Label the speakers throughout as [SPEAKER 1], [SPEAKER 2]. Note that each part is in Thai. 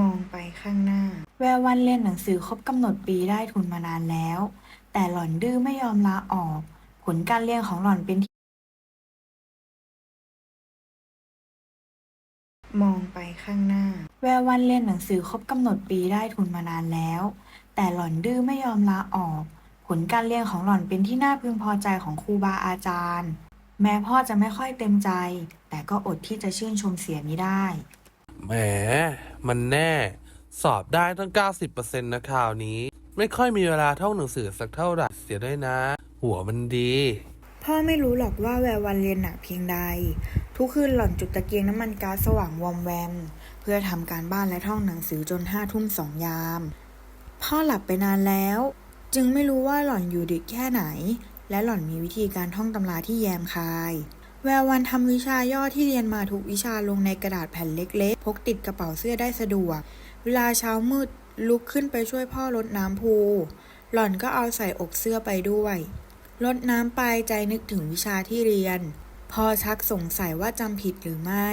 [SPEAKER 1] มองไปข้างหน้า แวววันเรียนหนังสือครบกำหนดปีได้ทุนมานานแล้ว แต่หล่อนดื้อไม่ยอมลาออก ผลการเรียนของหล่อนเป็นที่มองไปข้างหน้า แวววันเรียนหนังสือครบกำหนดปีได้ทุนมานานแล้ว แต่หล่อนดื้อไม่ยอมลาออก ผลการเรียนของหล่อนเป็นที่น่าพึงพอใจของครูบาอาจารย์ แม้พ่อจะไม่ค่อยเต็มใจ แต่ก็อดที่จะชื่นชมเสียมิได้
[SPEAKER 2] แหม มันแน่ สอบได้ตั้ง 90%นะข่าวนี้ ไม่ค่อยมีเวลาท่องหนังสือสักเท่าไหร่เสียด้วยนะ หัวมันดี
[SPEAKER 1] พ่อไม่รู้หรอกว่าแวววันเรียนหนักเพียงใด ทุกคืนหล่อนจุดตะเกียงน้ำมันก๊าซสว่างวอมแวม เพื่อทำการบ้านและท่องหนังสือจนห้าทุ่มสองยาม พ่อหลับไปนานแล้ว จึงไม่รู้ว่าหล่อนอยู่ดึกแค่ไหน และหล่อนมีวิธีการท่องตำราที่แยมคาย แวววันทำวิชาย่อที่เรียนมาทุกวิชาลงในกระดาษแผ่นเล็กๆ พกติดกระเป๋าเสื้อได้สะดวก เวลาเช้ามืดลุกขึ้นไปช่วยพ่อรดน้ำพู หล่อนก็เอาใส่อกเสื้อไปด้วยรดน้ำไปใจนึกถึงวิชาที่เรียน พอชักสงสัยว่าจำผิดหรือไม่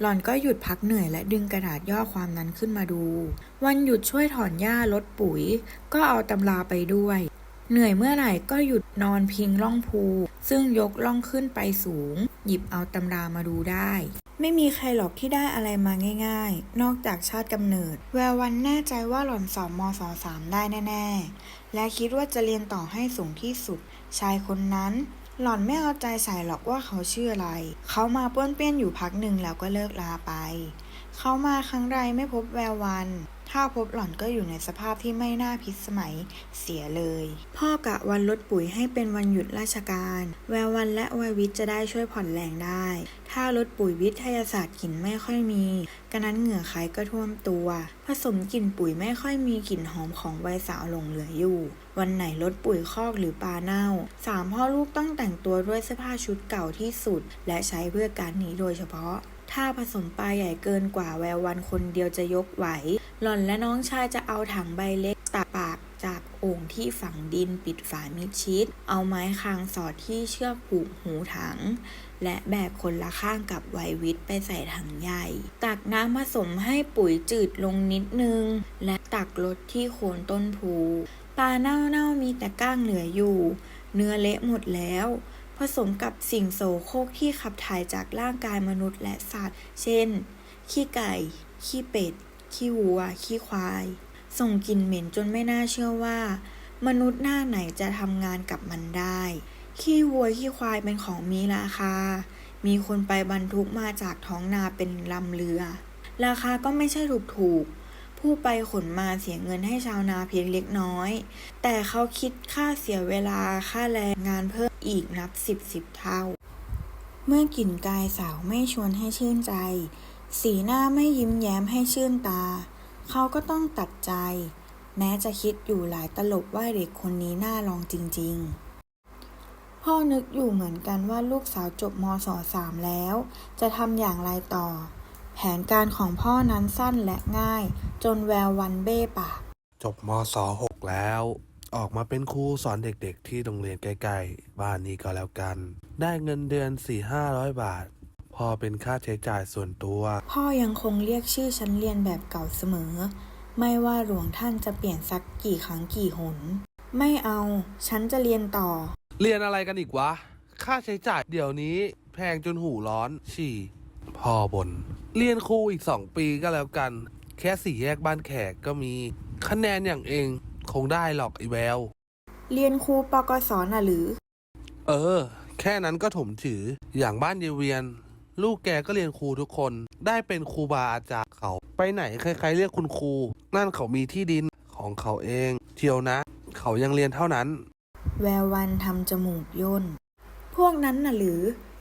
[SPEAKER 1] หล่อนก็หยุดพักเหนื่อยและดึงกระดาษย่อความนั้นขึ้นมาดู วันหยุดช่วยถอนหญ้าลดปุ๋ย ก็เอาตำราไปด้วย เหนื่อยเมื่อไหร่ก็หยุดนอนพิงล่องภู ซึ่งยกล่องขึ้นไปสูง หยิบเอาตำรามาดูได้ ไม่มีใครหรอกที่ได้อะไรมาง่าย ๆ นอกจากชาติกำเนิด แวววันแน่ใจว่าหล่อนสอบมศสามได้แน่ๆ และคิดว่าจะเรียนต่อให้สูงที่สุด ชายคนนั้น หล่อนไม่เอาใจใส่หรอกว่าเขาชื่ออะไร เขามาป้วนเปี้ยนอยู่พักหนึ่งแล้วก็เลิกลาไป เขามาครั้งใดไม่พบแวววัน ถ้าพบหล่อนก็อยู่ในสภาพที่ไม่น่าพิสมัยเสียเลย พ่อกะวันลดปุ๋ยให้เป็นวันหยุดราชการ แวววันและวัยวิทย์จะได้ช่วยผ่อนแรงได้ ถ้าลดปุ๋ยวิทยาศาสตร์กลิ่นไม่ค่อยมี กระนั้นเหงื่อใครก็ท่วมตัว ผสมกลิ่นปุ๋ยไม่ค่อยมีกลิ่นหอมของวัยสาวหลงเหลืออยู่ วันไหนลดปุ๋ยคอกหรือปลาเน่าสามพ่อลูกต้องแต่งตัวด้วยเสื้อผ้าชุดเก่าที่สุด และใช้เพื่อการนี้โดยเฉพาะ ถ้าผสมปลาใหญ่เกินกว่าแวววันคนเดียวจะยกไหว หล่อนและน้องชายจะเอาถังใบเล็กตักปากจากโอ่งที่ฝังดินปิดฝามิดชิด เอาไม้คางสอดที่เชือกผูกหูถัง และแบกคนละข้างกับไววิทไปใส่ถังใหญ่ ตักน้ำผสมให้ปุ๋ยจืดลงนิดนึง และตักลดที่โคนต้นพูปลาเน่าๆมีแต่ก้างเหลืออยู่ เนื้อเละหมดแล้ว ผสมกับสิ่งโสโครกที่ขับถ่ายจากร่างกายมนุษย์และสัตว์ เช่น ขี้ไก่ ขี้เป็ด ขี้วัว ขี้ควาย ส่งกลิ่นเหม็นจนไม่น่าเชื่อว่า มนุษย์หน้าไหนจะทำงานกับมันได้ ขี้วัว ขี้ควายเป็นของมีราคา มีคนไปบรรทุกมาจากท้องนาเป็นลำเรือ ราคาก็ไม่ใช่ถูกถูกๆผู้ไปขนมาเสียเงินให้ชาวนาเพียงเล็กน้อย แต่เขาคิดค่าเสียเวลาค่าแรงงานเพิ่ม อีกนับสิบสิบเท่า เมื่อกลิ่นกายสาวไม่ชวนให้ชื่นใจ สีหน้าไม่ยิ้มแย้มให้ชื่นตา เขาก็ต้องตัดใจ แม้จะคิดอยู่หลายตลบว่าเด็กคนนี้น่าลองจริง ๆพ่อนึกอยู่เหมือนกันว่าลูกสาวจบมศสามแล้ว จะทำอย่างไรต่อ แผนการของพ่อนั้นสั้นและง่าย จนแวววันเบ้ปาก
[SPEAKER 2] จบมศ6แล้ว ออกมาเป็นครูสอนเด็กๆ ที่โรงเรียนใกล้ๆ บ้านนี้ก็แล้วกัน ได้เงินเดือน 4-500 บาท พอเป็นค่าใช้จ่ายส่วนตัว
[SPEAKER 1] พ่อยังคงเรียกชื่อฉันเรียนแบบเก่าเสมอ ไม่ว่าหลวงท่านจะเปลี่ยนสักกี่ครั้งกี่หน ไม่เอา ฉันจะเรียนต่อ
[SPEAKER 2] เรียนอะไรกันอีกวะ ค่าใช้จ่ายเดี๋ยวนี้แพงจนหูร้อน ฉี่พ่อบน เรียนครูอีกสองปีก็แล้วกัน แค่สี่แยกบ้านแขกก็มี คะแนนอย่างเอง คงได้หรอกไอแวว
[SPEAKER 1] เรียนครูปกศน่ะหรือ
[SPEAKER 2] เออ แค่นั้นก็ถมถือ อย่างบ้านเยเวียน ลูกแกก็เรียนครูทุกคน ได้เป็นครูบาอาจารย์เขา ไปไหนใครๆเรียกคุณครู นั่นเขามีที่ดินของเขาเอง เที่ยวนะ เขายังเรียนเท่านั้น
[SPEAKER 1] แวววันทำจมูกย่น พวกนั้นน่ะหรือ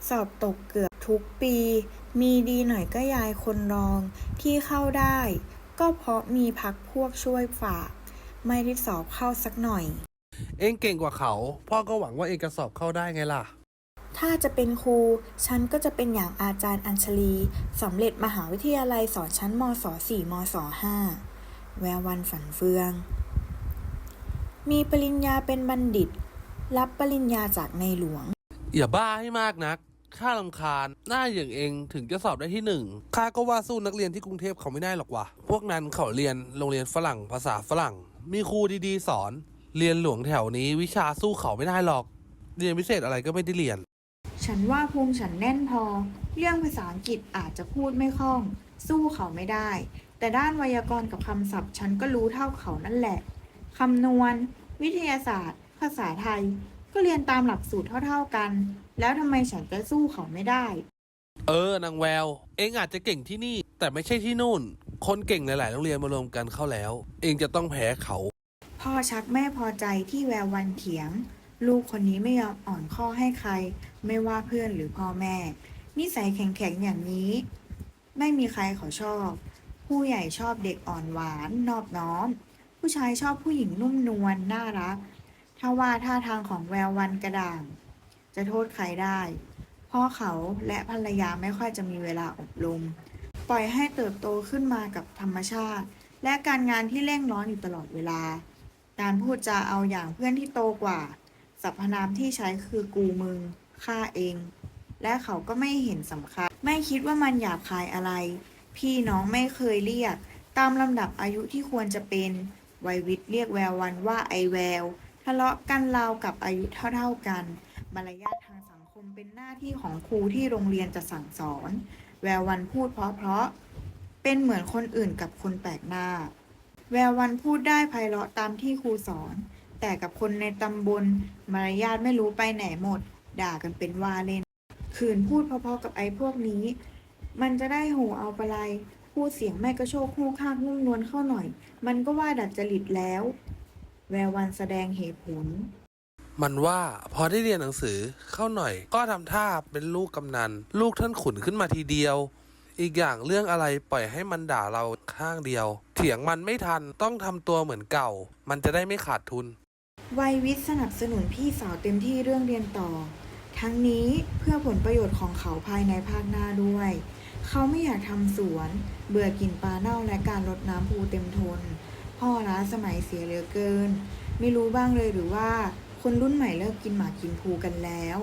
[SPEAKER 1] สอบตกเกือบทุกปี มีดีหน่อยก็ยายคนรองที่เข้าได้ ก็เพราะมีพักพวกช่วยฝาก ไม่ได้สอบเข้าสักหน่อย
[SPEAKER 2] เองเก่งกว่าเขา พ่อก็หวังว่าเองจะสอบเข้าได้ไงล่ะ
[SPEAKER 1] ถ้าจะเป็นครู ฉันก็จะเป็นอย่างอาจารย์อัญชลีสำเร็จมหาวิทยาลัยสอนชั้นมศ4มศ5แวววันฝันเฟือง มีปริญญาเป็นบัณฑิต รับปริญญาจากในหลวง
[SPEAKER 2] อย่าบ้าให้มากนักข้าลำคาญหน้าอย่างเองถึงจะสอบได้ที่หนึ่งข้าก็ว่าสู้นักเรียนที่กรุงเทพเขาไม่ได้หรอกวะพวกนั้นเขาเรียนโรงเรียนฝรั่งภาษาฝรั่ง มีครูดีๆ สอน เรียนหลวงแถวนี้วิชาสู้เขาไม่ได้หรอก เรียนพิเศษอะไรก็ไม่ได้เรียน
[SPEAKER 1] ฉันว่าภูมิฉันแน่นพอ เรื่องภาษาอังกฤษอาจจะพูดไม่คล่อง สู้เขาไม่ได้ แต่ด้านไวยากรณ์กับคำศัพท์ ฉันก็รู้เท่าเขานั่นแหละคำนวณ วิทยาศาสตร์ ภาษาไทย ก็เรียนตามหลักสูตรเท่าๆกัน แล้วทำไมฉันจะสู้เขาไม่ได้
[SPEAKER 2] เออนางแวว เองอาจจะเก่งที่นี่ แต่ไม่ใช่ที่นู่น คนเก่งหลาย ๆ โรงเรียนมารวมกันเข้าแล้ว เองจะต้องแพ้เขา
[SPEAKER 1] พ่อชักแม่พอใจที่แวววันเถียง ลูกคนนี้ไม่ยอมอ่อนข้อให้ใคร ไม่ว่าเพื่อนหรือพ่อแม่ นิสัยแข็งๆอย่างนี้ ไม่มีใครเขาชอบ ผู้ใหญ่ชอบเด็กอ่อนหวานนอบน้อม ผู้ชายชอบผู้หญิงนุ่มนวลน่ารัก ถ้าว่าท่าทางของแวววันกระด่าง จะโทษใครได้ พ่อเขาและภรรยาไม่ค่อยจะมีเวลาอบรม ปล่อยให้เติบโตขึ้นมากับธรรมชาติ และการงานที่เร่งร้อนอยู่ตลอดเวลา การพูดจาเอาอย่างเพื่อนที่โตกว่า สรรพนามที่ใช้คือกูมึงข้าเอง และเขาก็ไม่เห็นสำคัญ ไม่คิดว่ามันหยาบคายอะไร พี่น้องไม่เคยเรียก ตามลำดับอายุที่ควรจะเป็นวัยวิทย์เรียกแวววันว่าไอแวว ทะเลาะกันราวกับอายุเท่าๆกัน มารยาททางสังคมเป็นหน้าที่ของครูที่โรงเรียนจะสั่งสอน แวววันพูดเพราะๆเป็นเหมือนคนอื่นกับคนแปลกหน้า แวววันพูดได้ไพเราะตามที่ครูสอน แต่กับคนในตำบลมารยาทไม่รู้ไปไหนหมด ด่ากันเป็นว่าเล่นขืนพูดเพอๆกับไอ้พวกนี้ มันจะได้หูเอาไปไรพูดเสียงแม่กระโชกหู้ข้างนุ่มนวลเข้าหน่อย มันก็ว่าดัดจริตแล้ว แวววันแสดงเหตุผล
[SPEAKER 2] มันว่าพอได้เรียนหนังสือเข้าหน่อย ก็ทำท่าเป็นลูกกำนัน ลูกท่านขุนขึ้นมาทีเดียว อีกอย่างเรื่องอะไรปล่อยให้มันด่าเราข้างเดียว เถียงมันไม่ทันต้องทำตัวเหมือนเก่า มันจะได้ไม่ขาดทุน
[SPEAKER 1] วัยวิทย์สนับสนุนพี่สาวเต็มที่เรื่องเรียนต่อ ทั้งนี้เพื่อผลประโยชน์ของเขาภายในภาคหน้าด้วย เขาไม่อยากทำสวน เบื่อกลิ่นปลาเน่าและการรดน้ำภูเต็มทน พ่อล้าสมัยเสียเหลือเกิน ไม่รู้บ้างเลยหรือว่า คนรุ่นใหม่เลิกกินหมากกินภูกันแล้ว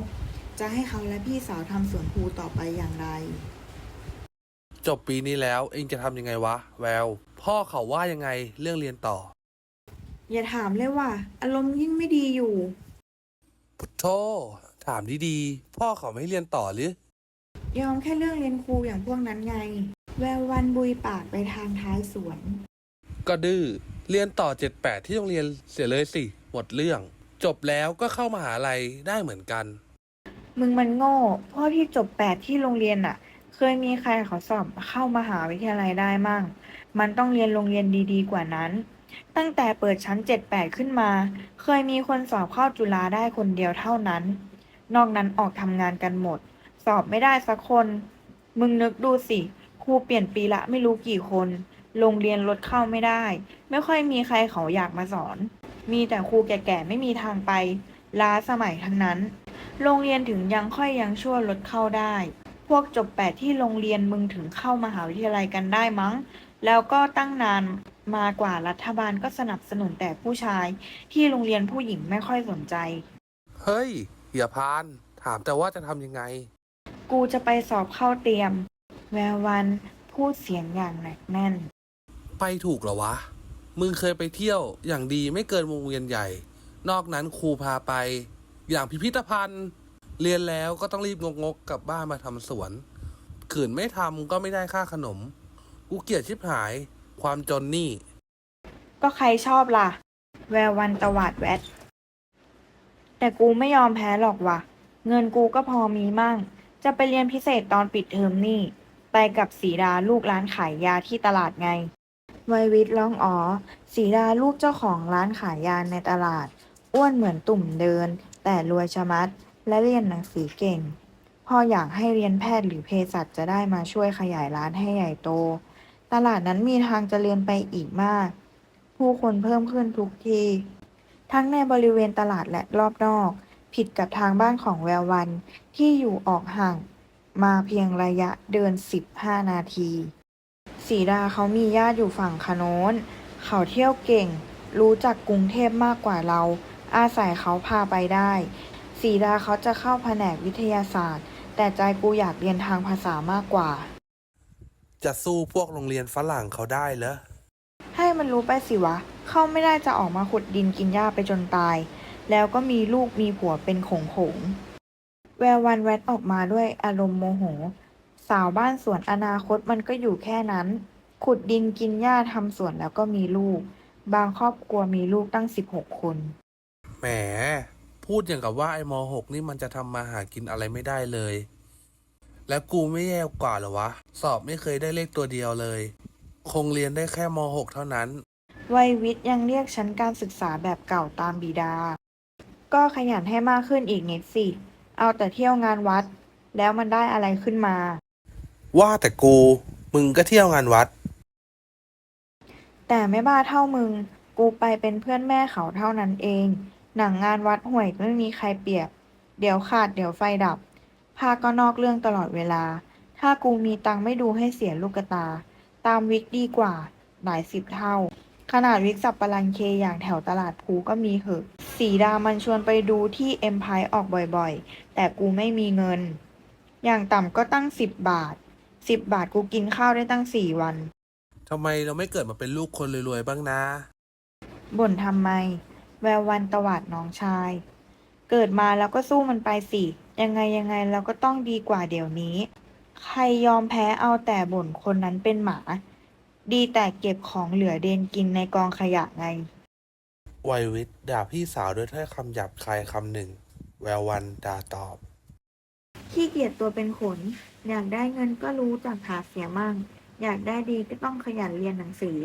[SPEAKER 1] จะให้เขาและพี่สาวทำสวนภูต่อไปอย่างไร
[SPEAKER 2] จบปีนี้แล้วเองจะทำยังไงวะ แวว พ่อเขาว่ายังไงเรื่องเรียนต่อ
[SPEAKER 1] อย่าถามเลยว่าอารมณ์ยิ่งไม่ดีอยู่
[SPEAKER 2] พุทโธถามดีๆ พ่อเขาไม่ให้เรียนต่อหรือ
[SPEAKER 1] ยอมแค่เรื่องเรียนครูอย่างพวกนั้นไง แวววันบุยปากไปทางท้ายสวน
[SPEAKER 2] ก็ดื้อเรียนต่อ78ที่โรงเรียนเสียเลยสิ หมดเรื่อง จบแล้วก็เข้ามหาลัยได้เหมือนกัน
[SPEAKER 1] มึงมันโง่ พ่อที่จบแปดที่โรงเรียนน่ะเคยมีใครเขาสอบเข้ามหาวิทยาลัยได้มั่ง มันต้องเรียนโรงเรียนดีๆกว่านั้น ตั้งแต่เปิดชั้นเจ็ดแปดขึ้นมา เคยมีคนสอบเข้าจุฬาได้คนเดียวเท่านั้น นอกนั้นออกทำงานกันหมด สอบไม่ได้สักคน มึงนึกดูสิครูเปลี่ยนปีละไม่รู้กี่คน โรงเรียนลดเข้าไม่ได้ ไม่ค่อยมีใครเขาอยากมาสอน มีแต่ครูแก่ๆไม่มีทางไป ล้าสมัยทั้งนั้น โรงเรียนถึงยังค่อยยังชั่วลดเข้าได้ พวกจบแปดที่โรงเรียนมึงถึงเข้ามหาวิทยาลัยกันได้มั้ง แล้วก็ตั้งนานมากว่ารัฐบาลก็สนับสนุนแต่ผู้ชาย ที่โรงเรียนผู้หญิงไม่ค่อยสนใจ
[SPEAKER 2] เฮ้ยอย่าพาน ถามแต่ว่าจะทำยังไง
[SPEAKER 1] กูจะไปสอบเข้าเตรียม แวววันพูดเสียงอย่างหนักแน่น
[SPEAKER 2] ไปถูกเหรอวะ มึงเคยไปเที่ยวอย่างดีไม่เกินวงเวียนใหญ่ นอกนั้นครูพาไป อย่างพิพิธภัณฑ์ เรียนแล้วก็ต้องรีบงกงกกลับบ้านมาทำสวน ขืนไม่ทำก็ไม่ได้ค่าขนม กูเกลียดชิบหาย ความจนนี่
[SPEAKER 1] ก็ใครชอบล่ะ แวววันตวาดแวด แต่กูไม่ยอมแพ้หรอกว่ะ เงินกูก็พอมีมั่ง จะไปเรียนพิเศษตอนปิดเทอมนี่ ไปกับสีดาลูกร้านขายยาที่ตลาดไง วัยวิทย์ร้องอ๋อสีดาลูกเจ้าของร้านขายยาในตลาด อ้วนเหมือนตุ่มเดิน แต่รวยชะมัด และเรียนหนังสือเก่ง พ่ออยากให้เรียนแพทย์หรือเภสัชจะได้มาช่วยขยายร้านให้ใหญ่โต ตลาดนั้นมีทางจเจริญไปอีกมาก ผู้คนเพิ่มขึ้นทุกที ทั้งในบริเวณตลาดและรอบนอก ผิดกับทางบ้านของแวววันที่อยู่ออกห่าง มาเพียงระยะเดิน 15 นาที สีดาเขามีญาติอยู่ฝั่งคโน้น เขาเที่ยวเก่ง รู้จักกรุงเทพมากกว่าเรา อาศัยเขาพาไปได้ สีดาเขาจะเข้าแผนกวิทยาศาสตร์ แต่ใจกูอยากเรียนทางภาษามากกว่า
[SPEAKER 2] จะสู้พวกโรงเรียนฝรั่งเขาได้เหรอ
[SPEAKER 1] ให้มันรู้ไปสิวะ เข้าไม่ได้จะออกมาขุดดินกินหญ้าไปจนตาย แล้วก็มีลูกมีผัวเป็นขงขงๆแวววันแวดออกมาด้วยอารมณ์โมโห สาวบ้านสวนอนาคตมันก็อยู่แค่นั้น ขุดดินกินหญ้าทำสวนแล้วก็มีลูก บางครอบครัวมีลูกตั้งสิบหกคน
[SPEAKER 2] แหม พูดอย่างกับว่าไอ้มหกนี่มันจะทำมาหากินอะไรไม่ได้เลย แล้วกูไม่แย่กว่าเหรอวะ สอบไม่เคยได้เลขตัวเดียวเลย คงเรียนได้แค่มหกเท่านั้น
[SPEAKER 1] วัยวิทย์ยังเรียกชั้นการศึกษาแบบเก่าตามบิดา ก็ขยันให้มากขึ้นอีกนิดสิ เอาแต่เที่ยวงานวัด แล้วมันได้อะไรขึ้นมา
[SPEAKER 2] ว่าแต่กูมึงก็เที่ยวงานวัด
[SPEAKER 1] แต่ไม่บ้าเท่ามึง กูไปเป็นเพื่อนแม่เขาเท่านั้นเอง หนังงานวัดห่วยไม่มีใครเปรียบ เดี๋ยวขาดเดี๋ยวไฟดับ พาก็นอกเรื่องตลอดเวลา ถ้ากูมีตังไม่ดูให้เสียลูกตา ตามวิกดีกว่า หลายสิบเท่า ขนาดวิกสับปะรังเคอย่างแถวตลาดภูก็มีเหอะสีดามันชวนไปดูที่เอ็มพายออกบ่อยๆ แต่กูไม่มีเงิน อย่างต่ำก็ตั้งสิบบาท สิบบาทกูกินข้าวได้ตั้งสี่วัน
[SPEAKER 2] ทำไมเราไม่เกิดมาเป็นลูกคนรวยๆบ้างนะ
[SPEAKER 1] บ่นทำไม แวววันตวาดน้องชาย เกิดมาแล้วก็สู้มันไปสิ ยังไงยังไงเราก็ต้องดีกว่าเดี๋ยวนี้ ใครยอมแพ้เอาแต่บ่นคนนั้นเป็นหมา ดีแต่เก็บของเหลือเดนกินในกองขยะไง
[SPEAKER 2] วัยวิทย์ด่าพี่สาวด้วยถ้อยคำหยาบคายคำหนึ่ง แวววันด่าตอบ
[SPEAKER 1] ขี้เกียจตัวเป็นขน อยากได้เงินก็รู้จักหาเสียมั่ง อยากได้ดีก็ต้องขยันเรียนหนังสือ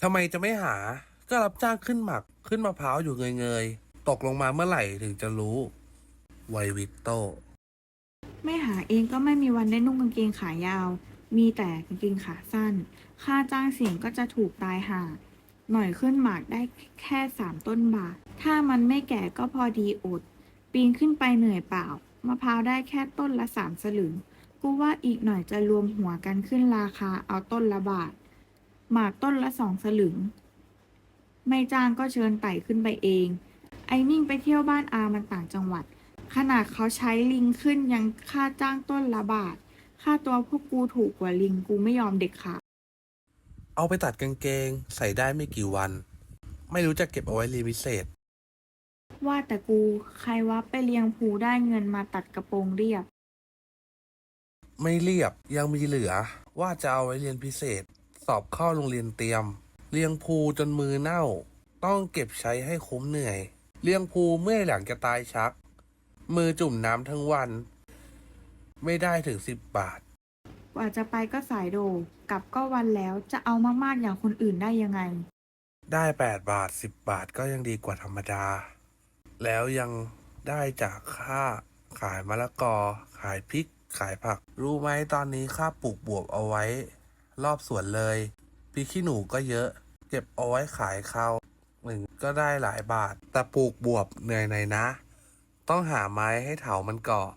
[SPEAKER 2] ทำไมจะไม่หา ก็รับจ้างขึ้นหมัก ขึ้นมะพร้าวอยู่เงยๆ ตกลงมาเมื่อไหร่ถึงจะรู้วัยวิทย์โต
[SPEAKER 1] ไม่หาเองก็ไม่มีวันได้นุ่งกางเกงขายาว มีแต่กางเกงขาสั้น ค่าจ้างเสียงก็จะถูกตายห่า หน่อยขึ้นหมากได้แค่สามต้นบาท ถ้ามันไม่แก่ก็พอดีอด ปีนขึ้นไปเหนื่อยเปล่า มะพร้าวได้แค่ต้นละสามสลึง กูว่าอีกหน่อยจะรวมหัวกันขึ้นราคาเอาต้นละบาท หมากต้นละสองสลึง ไม่จ้างก็เชิญไต่ขึ้นไปเอง ไอ้นิ่งไปเที่ยวบ้านอามันต่างจังหวัด ขนาดเขาใช้ลิงขึ้นยังค่าจ้างต้นละบาท ค่าตัวพวกกูถูกกว่าลิงกูไม่ยอมเด็กขาด
[SPEAKER 2] เอาไปตัดกางเกง ใส่ได้ไม่กี่วัน ไม่รู้จะเก็บเอาไว้รียนพิเศษ
[SPEAKER 1] ว่าแต่กูใครว่าไปเลี้ยงผูได้เงินมาตัดกระโปรงเรียบ
[SPEAKER 2] ไม่เรียบยังมีเหลือ ว่าจะเอาไว้เรียนพิเศษ สอบเข้าโรงเรียนเตรียม เลี้ยงภูจนมือเน่า ต้องเก็บใช้ให้คุ้มเหนื่อย เลี้ยงภูเมื่อยหลังจะตายชัก มือจุ่มน้ำทั้งวัน ไม่ได้ถึงสิบบาท
[SPEAKER 1] กว่าจะไปก็สายโด กลับก็วันแล้วจะเอามากๆอย่างคนอื่นได้ยังไง
[SPEAKER 2] ได้แปดบาทสิบบาทก็ยังดีกว่าธรรมดา แล้วยังได้จากค่าขายมะละกอ ขายพริก ขายผัก รู้ไหมตอนนี้ค่าปลูกบวบเอาไว้ รอบสวนเลยพริกขี้หนูก็เยอะ เก็บเอาไว้ขายข้าวหนึ่งก็ได้หลายบาท แต่ปลูกบวบเหนื่อยหน่อยนะ ต้องหาไม้ให้เถามันเกาะ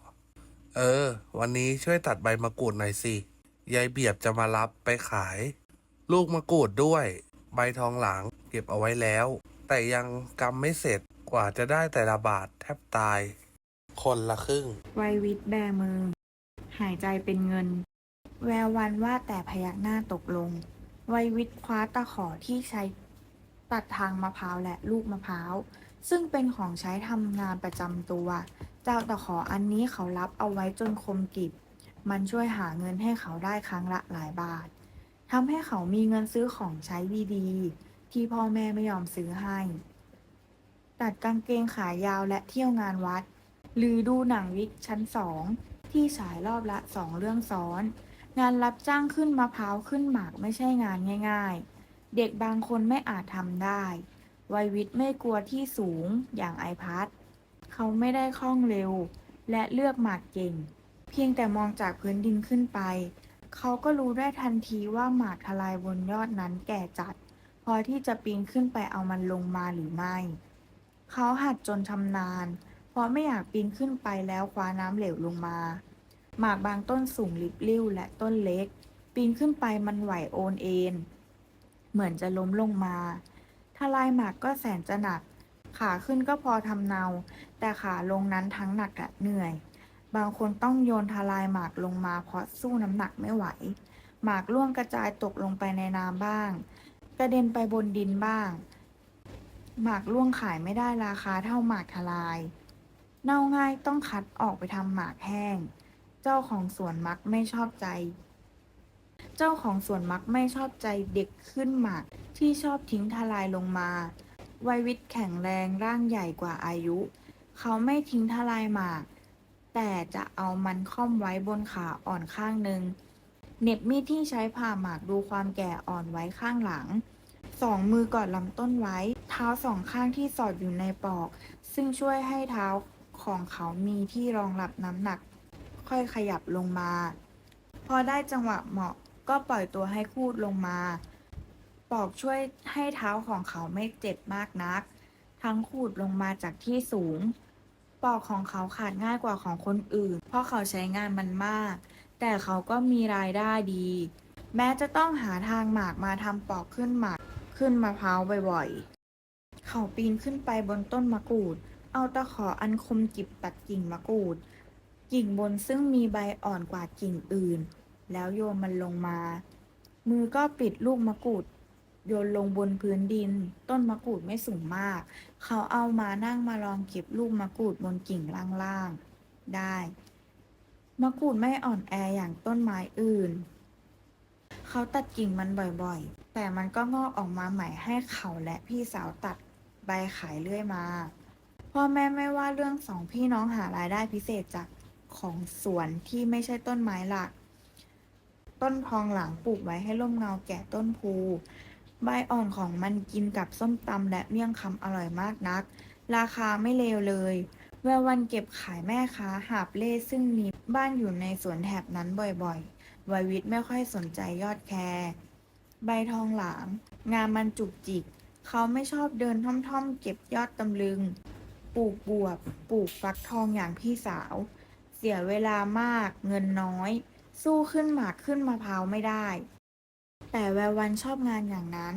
[SPEAKER 2] เออ วันนี้ช่วยตัดใบมะกรูดหน่อยสิ ยายเบียบจะมารับไปขาย ลูกมะกรูดด้วย ใบทองหลางเก็บเอาไว้แล้ว แต่ยังกำไม่เสร็จ กว่าจะได้แต่ละบาทแทบตาย คนละครึ่ง
[SPEAKER 1] วัยวิทย์แบมือ หายใจเป็นเงิน แวววันว่าแต่พยักหน้าตกลงวัยวิทย์คว้าตะขอที่ใช้ตัดทางมะพร้าวและลูกมะพร้าว ซึ่งเป็นของใช้ทำงานประจำตัว เจ้าตะขออันนี้เขารับเอาไว้จนคมกิบ มันช่วยหาเงินให้เขาได้ครั้งละหลายบาททำให้เขามีเงินซื้อของใช้ดีๆที่พ่อแม่ไม่ยอมซื้อให้ ตัดกางเกงขายาวและเที่ยวงานวัด หรือดูหนังวิกชั้นสอง ที่ฉายรอบละสองเรื่องซ้อน งานรับจ้างขึ้นมะพร้าวขึ้นหมากไม่ใช่งานง่าย ๆ เด็กบางคนไม่อาจทำได้วัยวิทย์ไม่กลัวที่สูงอย่างไอพัดเขาไม่ได้คล่องเร็ว และเลือกหมากเก่ง เพียงแต่มองจากพื้นดินขึ้นไป เขาก็รู้ได้ทันทีว่าหมากทลายบนยอดนั้นแก่จัด พอที่จะปีนขึ้นไปเอามันลงมาหรือไม่ เขาหัดจนชำนาญ เพราะไม่อยากปีนขึ้นไปแล้วคว้าน้ำเหลวลงมา หมากบางต้นสูงลิบลิ่วและต้นเล็ก ปีนขึ้นไปมันไหวโอนเอ็นเหมือนจะล้มลงมาทลายหมากก็แสนจะหนัก ขาขึ้นก็พอทำเนา แต่ขาลงนั้นทั้งหนักและเหนื่อย บางคนต้องโยนทลายหมากลงมาเพราะสู้น้ำหนักไม่ไหว หมากร่วงกระจายตกลงไปในน้ำบ้าง กระเด็นไปบนดินบ้าง หมากร่วงขายไม่ได้ราคาเท่าหมากทลาย เน่าง่ายต้องคัดออกไปทำหมากแห้ง เจ้าของสวนมักไม่ชอบใจ เจ้าของสวนมักไม่ชอบใจเด็กขึ้นหมากที่ชอบทิ้งทลายลงมา วัยวิทย์แข็งแรงร่างใหญ่กว่าอายุ เขาไม่ทิ้งทลายหมาก แต่จะเอามันค่อมไว้บนขาอ่อนข้างหนึ่งเหน็บมีดที่ใช้ผ่าหมากดูความแก่อ่อนไว้ข้างหลัง สองมือกอดลำต้นไว้ เท้าสองข้างที่สอดอยู่ในปอก ซึ่งช่วยให้เท้าของเขามีที่รองรับน้ำหนัก ค่อยขยับลงมา พอได้จังหวะเหมาะก็ปล่อยตัวให้คูดลงมา ปอกช่วยให้เท้าของเขาไม่เจ็บมากนัก ทั้งขูดลงมาจากที่สูง ปอกของเขาขาดง่ายกว่าของคนอื่น เพราะเขาใช้งานมันมาก แต่เขาก็มีรายได้ดี แม้จะต้องหาทางหมากมาทำปอกขึ้นหมาก ขึ้นมะพร้าวบ่อยๆ เขาปีนขึ้นไปบนต้นมะกรูด เอาตะขออันคมจิบตัดกิ่งมะกรูด กิ่งบนซึ่งมีใบอ่อนกว่ากิ่งอื่น แล้วโยนมันลงมา มือก็ปิดลูกมะกรูด โยนลงบนพื้นดิน ต้นมะกรูดไม่สูงมาก เขาเอามานั่งมาลองเก็บลูกมะกรูดบนกิ่งล่างๆ ได้ มะกรูดไม่อ่อนแออย่างต้นไม้อื่น เขาตัดกิ่งมันบ่อยๆ แต่มันก็งอกออกมาใหม่ให้เขาและพี่สาวตัดใบขายเรื่อยมา พ่อแม่ไม่ว่าเรื่องสองพี่น้องหารายได้พิเศษจากของสวนที่ไม่ใช่ต้นไม้หลัก ต้นทองหลังปลูกไว้ให้ร่มเงาแก่ต้นพูใบอ่อนของมันกินกับส้มตำและเมี่ยงคำอร่อยมากนัก ราคาไม่เลวเลย แวววันเก็บขายแม่ค้าหาบเล่ซึ่งมีบ้านอยู่ในสวนแถบนั้นบ่อยๆ วัยวิทย์ไม่ค่อยสนใจยอดแคร์ใบทองหลาง งานมันจุกจิก เขาไม่ชอบเดินท่อมๆ เก็บยอดตำลึง ปลูกบวบ ปลูกฟักทองอย่างพี่สาว เสียเวลามาก เงินน้อย สู้ขึ้นหมากขึ้นมะพร้าวไม่ได้ แต่แวววันชอบงานอย่างนั้น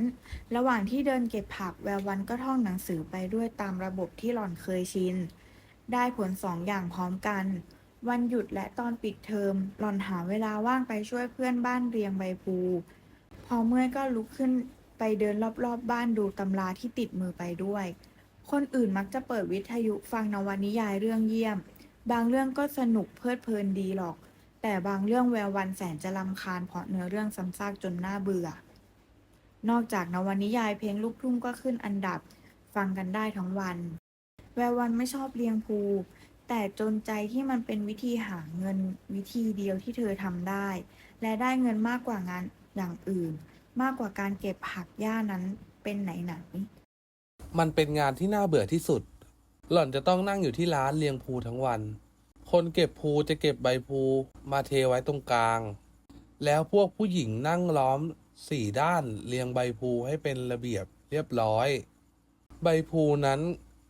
[SPEAKER 1] ระหว่างที่เดินเก็บผักแวววันก็ท่องหนังสือไปด้วยตามระบบที่หล่อนเคยชิน ได้ผลสองอย่างพร้อมกัน วันหยุดและตอนปิดเทอมหล่อนหาเวลาว่างไปช่วยเพื่อนบ้านเรียงใบพลูพอเมื่อยก็ลุกขึ้นไปเดินรอบๆบบ้านดูตำราที่ติดมือไปด้วย คนอื่นมักจะเปิดวิทยุฟังนวนิยายเรื่องเยี่ยม บางเรื่องก็สนุกเพลิดเพลินดีหรอก แต่บางเรื่องแวววันแสนจะรำคาญเพราะเนื้อเรื่องซ้ำซากจนน่าเบื่อ นอกจากนวนิยายเพลงลูกทุ่งก็ขึ้นอันดับ ฟังกันได้ทั้งวัน แวววันไม่ชอบเลี้ยงภู แต่จนใจที่มันเป็นวิธีหาเงินวิธีเดียวที่เธอทำได้ และได้เงินมากกว่างานอย่างอื่น มากกว่าการเก็บผักหญ้านั้นเป็นไหนไหนๆ
[SPEAKER 2] มันเป็นงานที่น่าเบื่อที่สุด หล่อนจะต้องนั่งอยู่ที่ร้านเรียงภูทั้งวัน คนเก็บภูจะเก็บใบภูมาเทไว้ตรงกลาง แล้วพวกผู้หญิงนั่งล้อมสี่ด้านเรียงใบภูให้เป็นระเบียบเรียบร้อย ใบภูนั้น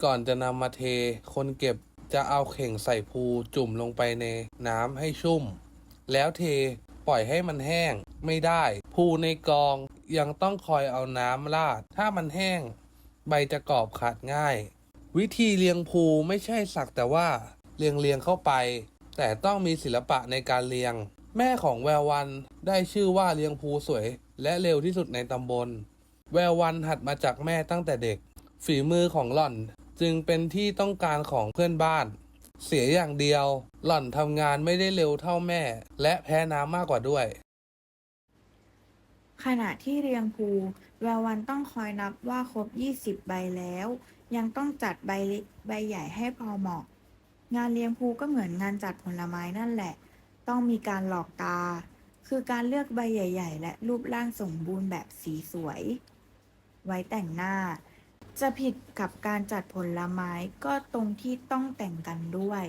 [SPEAKER 2] ก่อนจะนำมาเท คนเก็บ จะเอาเข่งใส่ภูจุ่มลงไปในน้ำให้ชุ่ม แล้วเทปล่อยให้มันแห้งไม่ได้ ภูในกองยังต้องคอยเอาน้ำราด ถ้ามันแห้ง ใบจะกรอบขาดง่าย วิธีเรียงภูไม่ใช่สักแต่ว่าเรียงเรียงเข้าไป แต่ต้องมีศิลปะในการเรียง แม่ของแวววันได้ชื่อว่าเรียงภูสวย และเร็วที่สุดในตำบล แวววันหัดมาจากแม่ตั้งแต่เด็ก ฝีมือของหล่อน จึงเป็นที่ต้องการของเพื่อนบ้าน เสียอย่างเดียว หล่อนทำงานไม่ได้เร็วเท่าแม่ และแพ้น้ำมากกว่าด้วย
[SPEAKER 1] ขณะที่เรียงภูแวววันต้องคอยนับว่าครบ 20 ใบแล้ว ยังต้องจัดใบเล็กใบใหญ่ให้พอเหมาะ งานเรียงภูก็เหมือนงานจัดผลไม้นั่นแหละ ต้องมีการหลอกตา คือการเลือกใบใหญ่ ๆ และรูปร่างสมบูรณ์แบบสีสวย ไว้แต่งหน้า จะผิดกับการจัดผลไม้ก็ตรงที่ต้องแต่งกันด้วย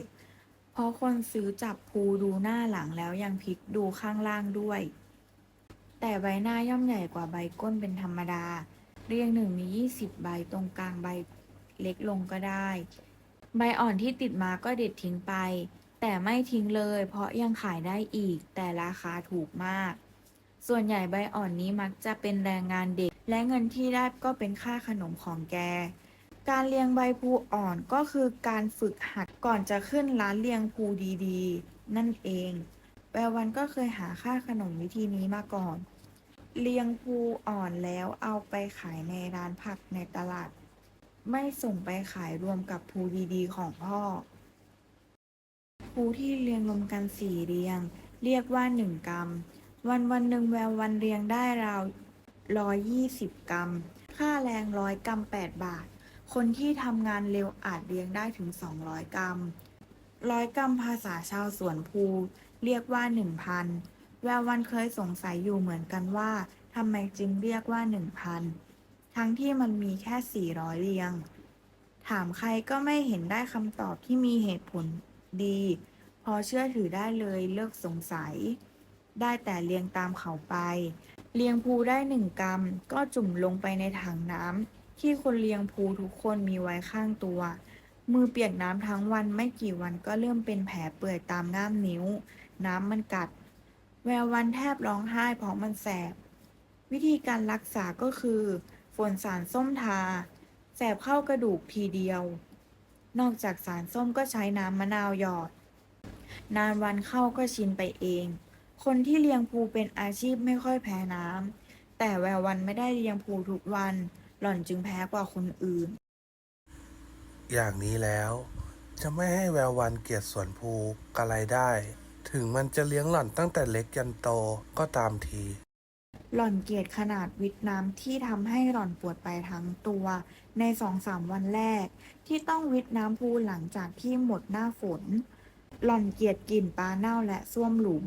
[SPEAKER 1] เพราะคนซื้อจับภูดูหน้าหลังแล้วยังพลิกดูข้างล่างด้วย แต่ใบหน้าย่อมใหญ่กว่าใบก้นเป็นธรรมดา เรียงหนึ่งมี 20 ใบตรงกลางใบเล็กลงก็ได้ ใบอ่อนที่ติดมาก็เด็ดทิ้งไป แต่ไม่ทิ้งเลย เพราะยังขายได้อีก แต่ราคาถูกมาก ส่วนใหญ่ใบอ่อนนี้มักจะเป็นแรงงานเด็ก และเงินที่ได้ก็เป็นค่าขนมของแก การเรียงใบพูอ่อนก็คือการฝึกหัดก่อนจะขึ้นร้านเรียงพูดีๆ นั่นเองแวววันก็เคยหาค่าขนมวิธีนี้มาก่อนเรียงพูอ่อนแล้วเอาไปขายในร้านผักในตลาด ไม่ส่งไปขายรวมกับพูดีๆ ของพ่อพูที่เรียงรวมกันสี่เรียง เรียกว่าหนึ่งกรัมวันวันหนึ่งแวววันเรียงได้ราว ร้อยยี่สิบกรัม ค่าแรงร้อยกรัมแปดบาท คนที่ทำงานเร็วอาจเรียงได้ถึง 200 กรัมร้อยกรัมภาษาชาวสวนภูเรียกว่า 1,000 แวววันเคยสงสัยอยู่เหมือนกันว่าทำไมจึงเรียกว่า 1,000 ทั้งที่มันมีแค่ 400 เรียง ถามใครก็ไม่เห็นได้คำตอบที่มีเหตุผลดี พอเชื่อถือได้เลยเลิกสงสัย ได้แต่เรียงตามเขาไป เรียงภูได้หนึ่งกรัม ก็จุ่มลงไปในถังน้ำที่คนเรียงภูทุกคนมีไว้ข้างตัว มือเปียกน้ำทั้งวันไม่กี่วันก็เริ่มเป็นแผลเปื่อยตามง่ามนิ้ว น้ำมันกัด แวววันแทบร้องไห้เพราะมันแสบ วิธีการรักษาก็คือฝนสารส้มทา แสบเข้ากระดูกทีเดียว นอกจากสารส้มก็ใช้น้ำมะนาวหยอด นานวันเข้าก็ชินไปเอง คนที่เลี้ยงภูเป็นอาชีพไม่ค่อยแพ้น้ำแต่แวววันไม่ได้เลี้ยงภูทุกวัน หล่อนจึงแพ้กว่าคนอื่น
[SPEAKER 2] อย่างนี้แล้ว จะไม่ให้แวววันเกลียดสวนภูกะไรได้ ถึงมันจะเลี้ยงหล่อนตั้งแต่เล็กยันโตก็ตามที
[SPEAKER 1] หล่อนเกลียดขนาดวิทน้ำที่ทำให้หล่อนปวดไปทั้งตัวในสองสามวันแรก ที่ต้องวิทน้ำพูหลังจากที่หมดหน้าฝน หล่อนเกลียดกลิ่นปลาเน่าและส้วมหลุม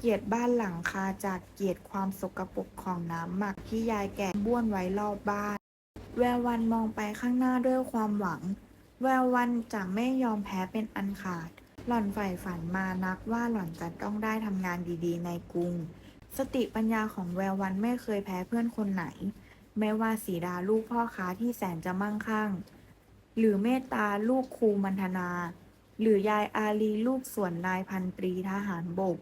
[SPEAKER 1] เกียดบ้านหลังคาจากเกียดความสกปรกของน้ำหมักที่ยายแก่บ้วนไว้รอบบ้าน แวววันมองไปข้างหน้าด้วยความหวัง แวววันจะไม่ยอมแพ้เป็นอันขาด หล่อนใฝ่ฝันมานักว่าหล่อนจะต้องได้ทำงานดีๆ ในกรุง สติปัญญาของแวววันไม่เคยแพ้เพื่อนคนไหน ไม่ว่าสีดาลูกพ่อค้าที่แสนจะมั่งคั่ง หรือเมตตาลูกครูมันธนา หรือยายอาลีลูกส่วนนายพันตรีทหารบก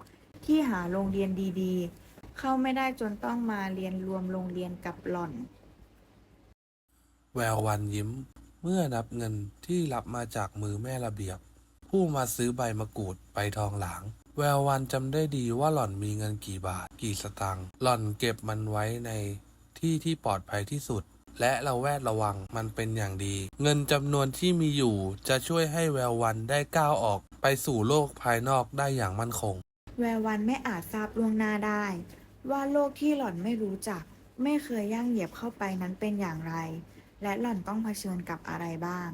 [SPEAKER 1] ที่หาโรงเรียนดีๆ เข้าไม่ได้จนต้องมาเรียนรวมโรงเรียนกับหล่อน
[SPEAKER 2] แวววันยิ้ม เมื่อนับเงินที่รับมาจากมือแม่ระเบียบ ผู้มาซื้อใบมะกรูดใบทองหลาง แวววันจำได้ดีว่าหล่อนมีเงินกี่บาทกี่สตางค์หล่อนเก็บมันไว้ในที่ที่ปลอดภัยที่สุด และเระแวดระวังมันเป็นอย่างดี เงินจำนวนที่มีอยู่จะช่วยให้แวววันได้ก้าวออกไปสู่โลกภายนอกได้อย่างมั่นคง
[SPEAKER 1] แวววันไม่อาจทราบล่วงหน้าได้ ว่าโลกที่หล่อนไม่รู้จัก ไม่เคยย่างเหยียบเข้าไปนั้นเป็นอย่างไร และหล่อนต้องเผชิญกับอะไรบ้าง